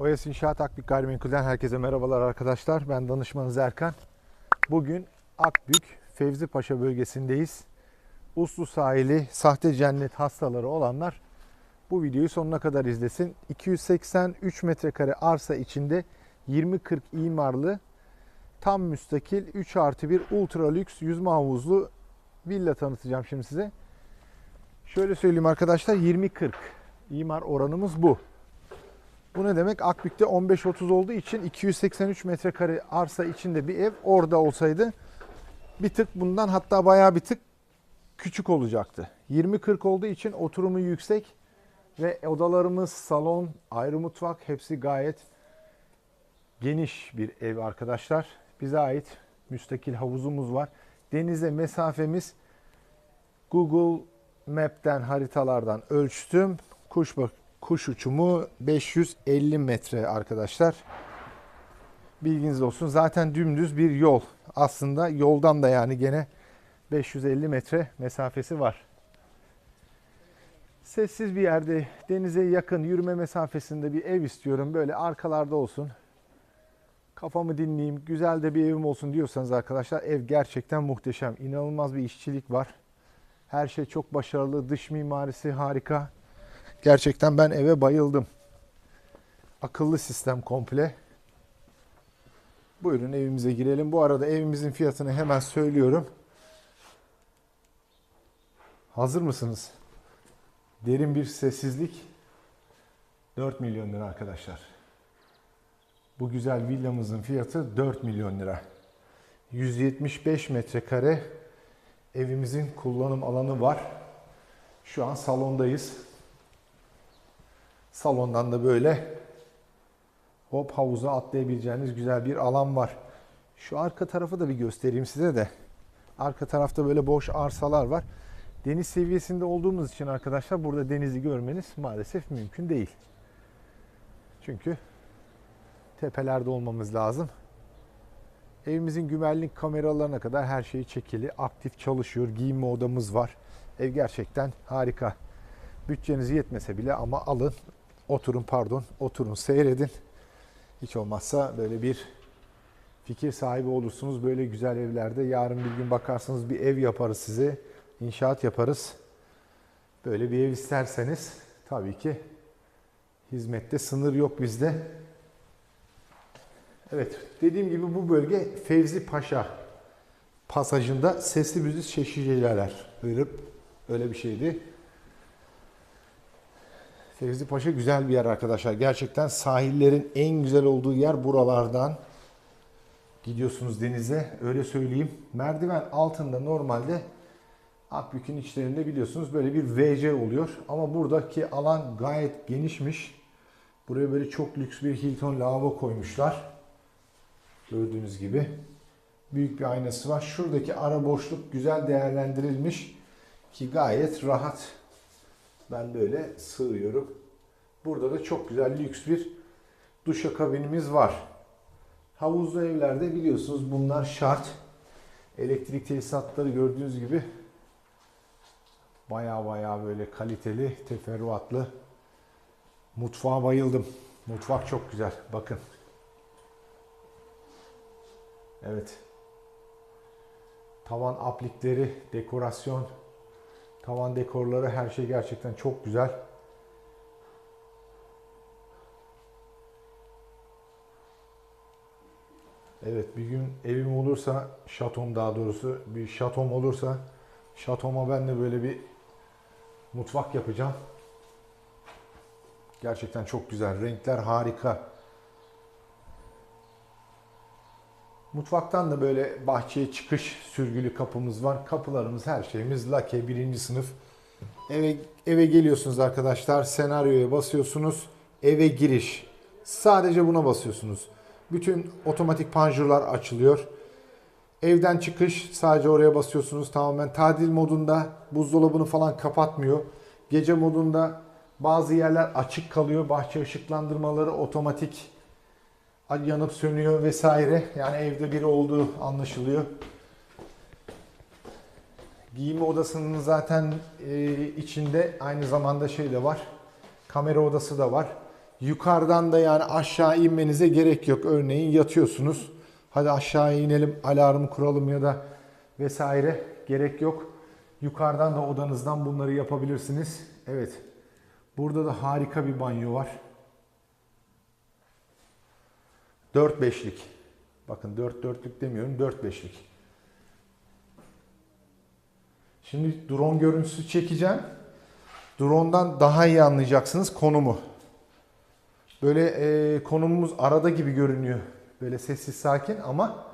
Oyas İnşaat Akbük Gayrimenkul'den herkese merhabalar arkadaşlar. Ben danışmanınız Erkan. Bugün Akbük Fevzi Paşa bölgesindeyiz. Uslu sahili sahte cennet hastaları olanlar bu videoyu sonuna kadar izlesin. 283 metrekare arsa içinde 20-40 imarlı tam müstakil 3 artı 1 ultra lüks yüzme havuzlu villa tanıtacağım şimdi size. Şöyle söyleyeyim arkadaşlar 20-40 imar oranımız bu. Bu ne demek? Akbük'te 15-30 olduğu için 283 metrekare arsa içinde bir ev orada olsaydı bir tık bundan hatta bayağı bir tık küçük olacaktı. 20-40 olduğu için oturumu yüksek ve odalarımız, salon, ayrı mutfak hepsi gayet geniş bir ev arkadaşlar. Bize ait müstakil havuzumuz var. Denize mesafemiz Google Map'ten haritalardan ölçtüm. Kuş bak kuş uçumu 550 metre arkadaşlar. Bilginiz olsun. Zaten dümdüz bir yol. Aslında yoldan da yani gene 550 metre mesafesi var. Sessiz bir yerde denize yakın yürüme mesafesinde bir ev istiyorum. Böyle arkalarda olsun. Kafamı dinleyeyim, güzel de bir evim olsun diyorsanız arkadaşlar ev gerçekten muhteşem. İnanılmaz bir işçilik var. Her şey çok başarılı. Dış mimarisi harika. Gerçekten ben eve bayıldım. Akıllı sistem komple. Buyurun evimize girelim. Bu arada evimizin fiyatını hemen söylüyorum. Hazır mısınız? Derin bir sessizlik. 4 milyon lira arkadaşlar. Bu güzel villamızın fiyatı 4 milyon lira. 175 metrekare evimizin kullanım alanı var. Şu an salondayız. Salondan da böyle hop havuza atlayabileceğiniz güzel bir alan var. Şu arka tarafı da bir göstereyim size de. Arka tarafta böyle boş arsalar var. Deniz seviyesinde olduğumuz için arkadaşlar burada denizi görmeniz maalesef mümkün değil. Çünkü tepelerde olmamız lazım. Evimizin güvenlik kameralarına kadar her şey çekili, aktif çalışıyor. Giyinme odamız var. Ev gerçekten harika. Bütçeniz yetmese bile ama alın, oturun pardon, oturun seyredin. Hiç olmazsa böyle bir fikir sahibi olursunuz. Böyle güzel evlerde yarın bir gün bakarsınız bir ev yaparız size. inşaat yaparız. Böyle bir ev isterseniz tabii ki hizmette sınır yok bizde. Evet, dediğim gibi bu bölge Fevzi Paşa pasajında sesli büzüz şeşiceler. Öyle, öyle bir şeydi. Fevzi Paşa güzel bir yer arkadaşlar. Gerçekten sahillerin en güzel olduğu yer buralardan. Gidiyorsunuz denize öyle söyleyeyim. Merdiven altında normalde Akbük'ün içlerinde biliyorsunuz böyle bir WC oluyor. Ama buradaki alan gayet genişmiş. Buraya böyle çok lüks bir Hilton lavabo koymuşlar. Gördüğünüz gibi. Büyük bir aynası var. Şuradaki ara boşluk güzel değerlendirilmiş. Ki gayet rahat. Ben böyle sığıyorum. Burada da çok güzel lüks bir duşakabinimiz var. Havuzlu evlerde biliyorsunuz bunlar şart. Elektrik tesisatları gördüğünüz gibi baya baya böyle kaliteli, teferruatlı. Mutfağa bayıldım. Mutfak çok güzel. Bakın. Evet. Tavan aplikleri, dekorasyon, tavan dekorları her şey gerçekten çok güzel. Evet bir gün evim olursa, şatom daha doğrusu bir şatom olursa şatoma ben de böyle bir mutfak yapacağım. Gerçekten çok güzel. Renkler harika. Mutfaktan da böyle bahçeye çıkış sürgülü kapımız var. Kapılarımız her şeyimiz lake birinci sınıf. Eve, eve geliyorsunuz arkadaşlar. Senaryoya basıyorsunuz. Eve giriş. Sadece buna basıyorsunuz. Bütün otomatik panjurlar açılıyor. Evden çıkış sadece oraya basıyorsunuz. Tamamen tadil modunda buzdolabını falan kapatmıyor. Gece modunda bazı yerler açık kalıyor. Bahçe ışıklandırmaları otomatik yanıp sönüyor vesaire. Yani evde biri olduğu anlaşılıyor. Giyinme odasının zaten e, içinde aynı zamanda şey de var. Kamera odası da var. Yukarıdan da yani aşağı inmenize gerek yok. Örneğin yatıyorsunuz. Hadi aşağı inelim, alarm kuralım ya da vesaire gerek yok. Yukarıdan da odanızdan bunları yapabilirsiniz. Evet. Burada da harika bir banyo var. 4-5'lik. Bakın 4-4'lük demiyorum 4-5'lik. Şimdi drone görüntüsü çekeceğim. Drone'dan daha iyi anlayacaksınız konumu. Böyle e, konumumuz arada gibi görünüyor. Böyle sessiz sakin ama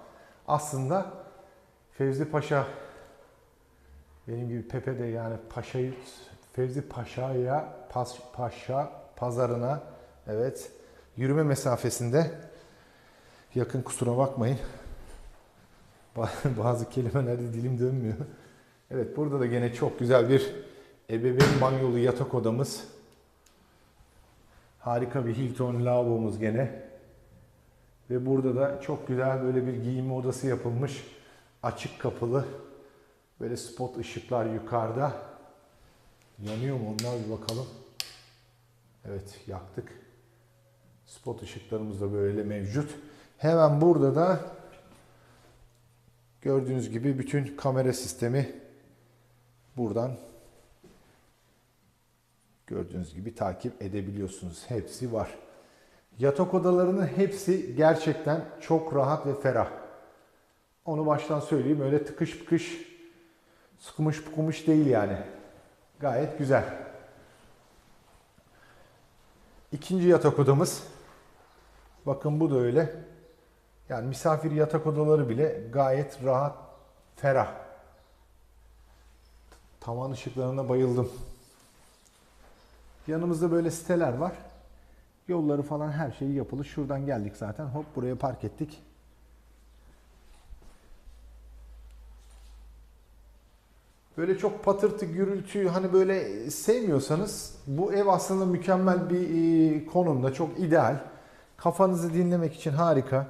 aslında Fevzi Paşa benim gibi Pepe de yani Paşa'yı Fevzi Paşa'ya Pas, Paşa pazarına evet yürüme mesafesinde yakın kusura bakmayın. Bazı kelimelerde dilim dönmüyor. Evet burada da gene çok güzel bir ebeveyn banyolu yatak odamız. Harika bir Hilton lavabomuz gene. Ve burada da çok güzel böyle bir giyinme odası yapılmış. Açık kapılı. Böyle spot ışıklar yukarıda. Yanıyor mu onlar bir bakalım. Evet yaktık. Spot ışıklarımız da böyle mevcut. Hemen burada da gördüğünüz gibi bütün kamera sistemi buradan gördüğünüz gibi takip edebiliyorsunuz. Hepsi var. Yatak odalarının hepsi gerçekten çok rahat ve ferah. Onu baştan söyleyeyim. Öyle tıkış pıkış, sıkmış pıkmış değil yani. Gayet güzel. İkinci yatak odamız. Bakın bu da öyle. Yani misafir yatak odaları bile gayet rahat, ferah. Tavan ışıklarına bayıldım. Yanımızda böyle siteler var. Yolları falan her şeyi yapılı. Şuradan geldik zaten. Hop buraya park ettik. Böyle çok patırtı, gürültü hani böyle sevmiyorsanız bu ev aslında mükemmel bir e, konumda. Çok ideal. Kafanızı dinlemek için harika.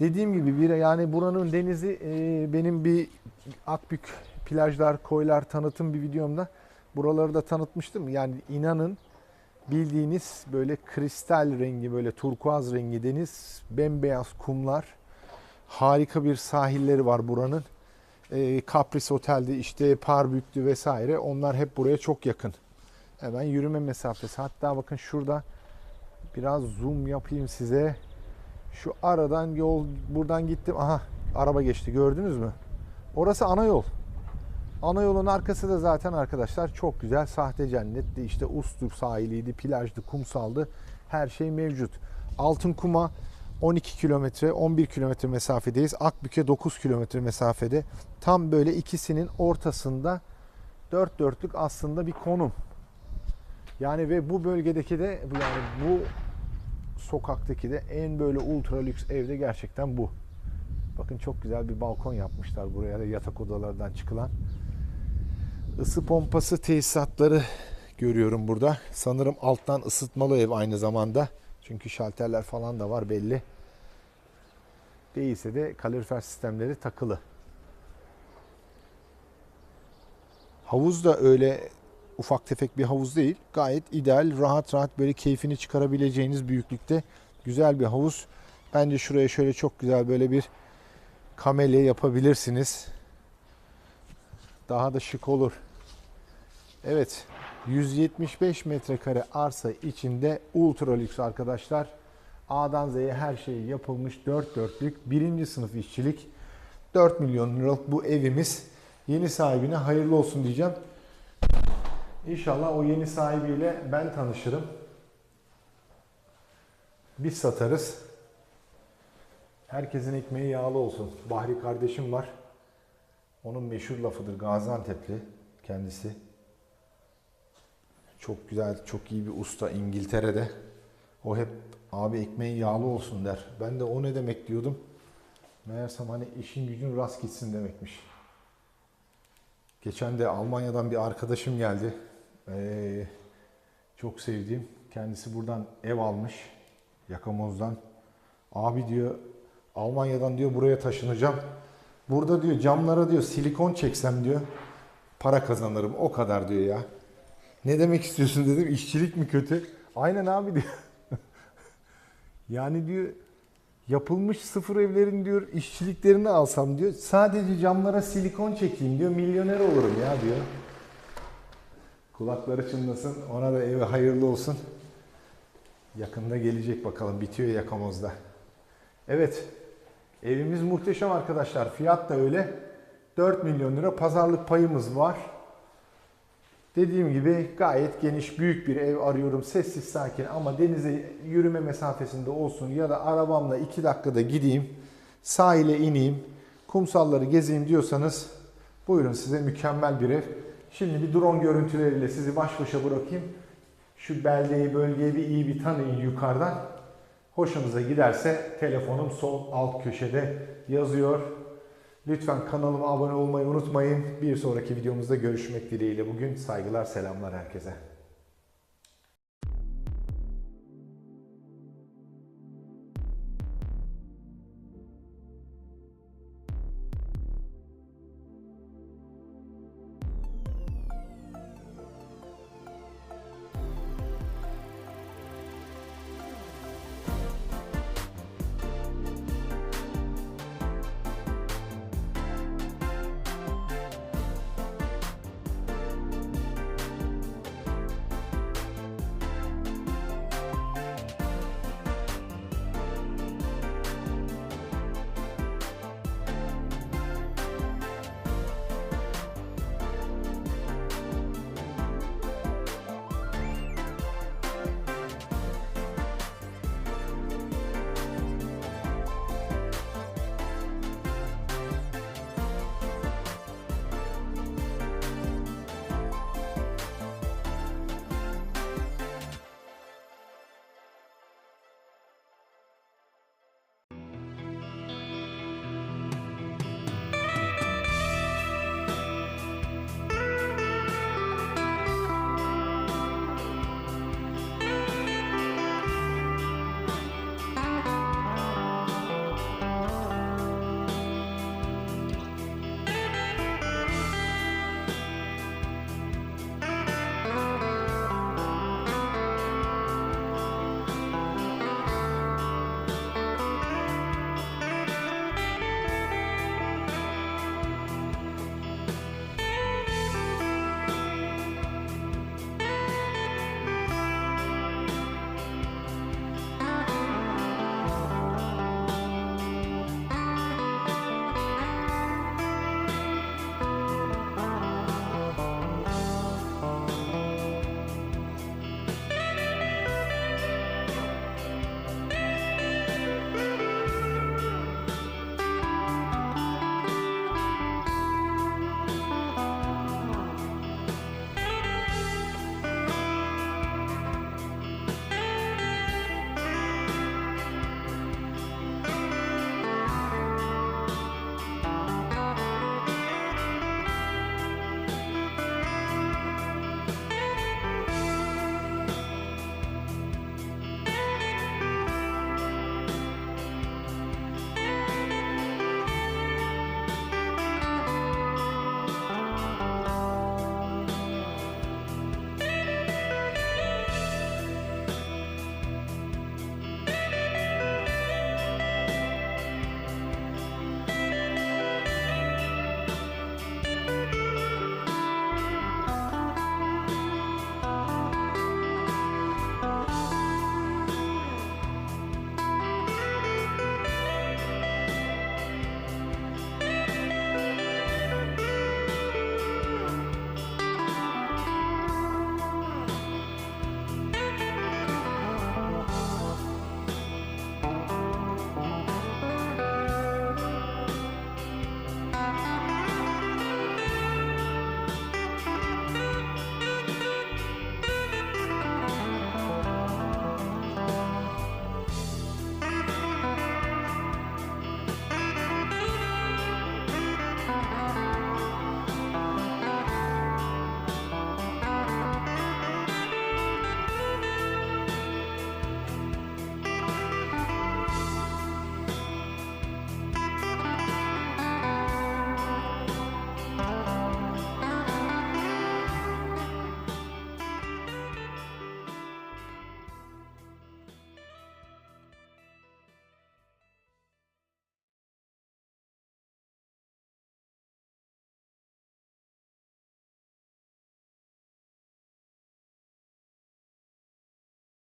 Dediğim gibi bir yani buranın denizi e, benim bir Akbük plajlar, koylar tanıtım bir videomda buraları da tanıtmıştım. Yani inanın bildiğiniz böyle kristal rengi böyle turkuaz rengi deniz, bembeyaz kumlar. Harika bir sahilleri var buranın. E, Kapris Otel'de işte Parbük'tü vesaire onlar hep buraya çok yakın. Hemen yürüme mesafesi. Hatta bakın şurada biraz zoom yapayım size. Şu aradan yol buradan gittim. Aha araba geçti gördünüz mü? Orası ana yol. Ana yolun arkası da zaten arkadaşlar çok güzel. Sahte cennetti. işte Ustur sahiliydi, plajdı, kumsaldı. Her şey mevcut. Altın Kuma 12 kilometre, 11 kilometre mesafedeyiz. Akbük'e 9 kilometre mesafede. Tam böyle ikisinin ortasında dört dörtlük aslında bir konum. Yani ve bu bölgedeki de yani bu sokaktaki de en böyle ultra lüks evde gerçekten bu. Bakın çok güzel bir balkon yapmışlar buraya da yatak odalardan çıkılan. Isı pompası tesisatları görüyorum burada. Sanırım alttan ısıtmalı ev aynı zamanda. Çünkü şalterler falan da var belli. Değilse de kalorifer sistemleri takılı. Havuz da öyle ufak tefek bir havuz değil. Gayet ideal, rahat rahat böyle keyfini çıkarabileceğiniz büyüklükte güzel bir havuz. Bence şuraya şöyle çok güzel böyle bir kamelya yapabilirsiniz. Daha da şık olur. Evet. 175 metrekare arsa içinde ultra lüks arkadaşlar. A'dan Z'ye her şey yapılmış. 4 dörtlük. Birinci sınıf işçilik. 4 milyon liralık bu evimiz. Yeni sahibine hayırlı olsun diyeceğim. İnşallah o yeni sahibiyle ben tanışırım. Biz satarız. Herkesin ekmeği yağlı olsun. Bahri kardeşim var. Onun meşhur lafıdır Gaziantep'li kendisi. Çok güzel, çok iyi bir usta İngiltere'de. O hep abi ekmeği yağlı olsun der. Ben de o ne demek diyordum. Meğersem hani işin gücün rast gitsin demekmiş. Geçen de Almanya'dan bir arkadaşım geldi. Ee, çok sevdiğim. Kendisi buradan ev almış. Yakamoz'dan. Abi diyor Almanya'dan diyor buraya taşınacağım. Burada diyor camlara diyor silikon çeksem diyor para kazanırım. O kadar diyor ya. Ne demek istiyorsun dedim. İşçilik mi kötü? Aynen abi diyor. Yani diyor yapılmış sıfır evlerin diyor işçiliklerini alsam diyor sadece camlara silikon çekeyim diyor milyoner olurum ya diyor. Kulakları çınlasın ona da evi hayırlı olsun. Yakında gelecek bakalım bitiyor yakamozda. Evet evimiz muhteşem arkadaşlar fiyat da öyle. 4 milyon lira pazarlık payımız var. Dediğim gibi gayet geniş büyük bir ev arıyorum. Sessiz sakin ama denize yürüme mesafesinde olsun ya da arabamla 2 dakikada gideyim. Sahile ineyim. Kumsalları gezeyim diyorsanız buyurun size mükemmel bir ev. Şimdi bir drone görüntüleriyle sizi baş başa bırakayım. Şu beldeyi bölgeyi bir iyi bir tanıyın yukarıdan. Hoşunuza giderse telefonum sol alt köşede yazıyor. Lütfen kanalıma abone olmayı unutmayın. Bir sonraki videomuzda görüşmek dileğiyle bugün saygılar selamlar herkese.